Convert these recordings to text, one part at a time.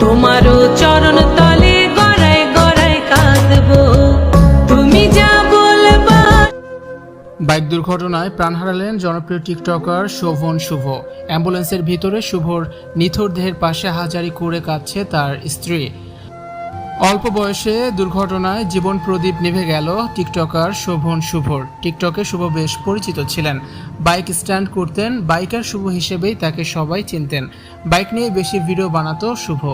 তোমারও চরণ তলে গড়াই গড়াই কাঁদব। তুমি যা বলবা। বাইক দুর্ঘটনায় প্রাণ হারালেন জনপ্রিয় টিকটকার শোভন শুভ। অ্যাম্বুলেন্সের ভিতরে শুভর নিথর দেহের পাশে হাজারি করে কাঁদছে তার স্ত্রী। অল্প বয়সে দুর্ঘটনায় জীবন প্রদীপ নিভে গেল টিকটকার শোভন শুভর। টিকটকে শুভ বেশ পরিচিত ছিলেন। বাইক স্ট্যান্ড করতেন, বাইকার শুভ হিসেবেই তাকে সবাই চিনতেন। বাইক নিয়ে বেশি ভিডিও বানাতো শুভ।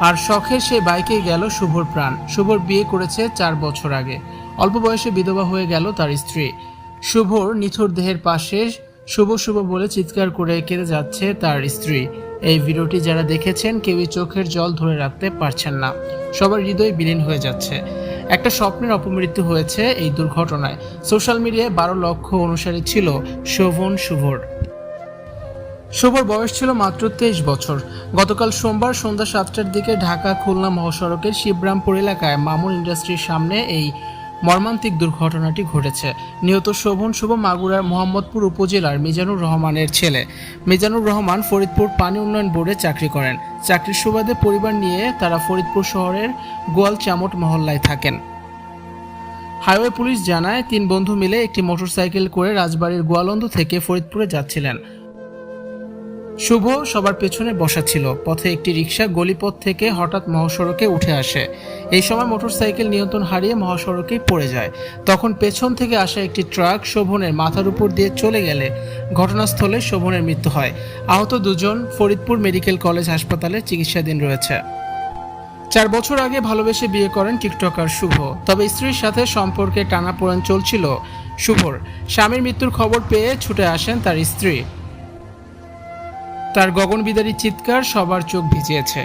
আর শখের সে বাইকেই গেল শুভর প্রাণ। শুভর বিয়ে করেছে চার বছর আগে। অল্প বয়সে বিধবা হয়ে গেল তার স্ত্রী। শুভর নিথর দেহের পাশে শুভ শুভ বলে চিৎকার করে কেঁদে যাচ্ছে তার স্ত্রী। এই ভিডিওটি যারা দেখেছেন কেউই চোখের জল ধরে রাখতে পারছেন না। সবার হৃদয় বিলীন হয়ে যাচ্ছে। একটা স্বপ্নের অপমৃত্যু হয়েছে এই দুর্ঘটনায়। সোশ্যাল মিডিয়ায় বারো লক্ষ অনুসারী ছিল শোভন শুভর শুভর বয়স ছিল মাত্র তেইশ বছর। গতকাল সোমবার সন্ধ্যা সাতটার দিকে ঢাকা খুলনা মহাসড়কের শিবরামপুর এলাকায় মামুন ইন্ডাস্ট্রির সামনে এই মর্মান্তিক দুর্ঘটনাটি ঘটেছে। নিহত শোভন শুভ মাগুরার মোহাম্মদপুর উপজেলার মিজানুর রহমানের ছেলে। মিজানুর রহমান ফরিদপুর পানি উন্নয়ন বোর্ডে চাকরি করেন। চাকরির সুবাদে পরিবার নিয়ে তারা ফরিদপুর শহরের গোয়াল চামট মহল্লায় থাকেন। হাইওয়ে পুলিশ জানায়, তিন বন্ধু মিলে একটি মোটরসাইকেল করে রাজবাড়ির গোয়ালন্দ থেকে ফরিদপুরে যাচ্ছিলেন। শুভ সবার পেছনে বসা ছিল। পথে একটি রিক্সা গলিপথ থেকে হঠাৎ মহাসড়কে উঠে আসে। এই সময় মোটরসাইকেল নিয়ন্ত্রণ হারিয়ে মহাসড়কেই পড়ে যায়। তখন পেছন থেকে আসা একটি ট্রাক শোভনের মাথার উপর দিয়ে চলে গেলে ঘটনাস্থলে শোভনের মৃত্যু হয়। আহত দুজন ফরিদপুর মেডিকেল কলেজ হাসপাতালে চিকিৎসাধীন রয়েছে। চার বছর আগে ভালোবেসে বিয়ে করেন টিকটকার শুভ। তবে স্ত্রীর সাথে সম্পর্কে টানাপোড়েন চলছিল শুভর। স্বামীর মৃত্যুর খবর পেয়ে ছুটে আসেন তার স্ত্রী। তার গগনবিদারী চিৎকার সবার চোখ ভিজিয়েছে।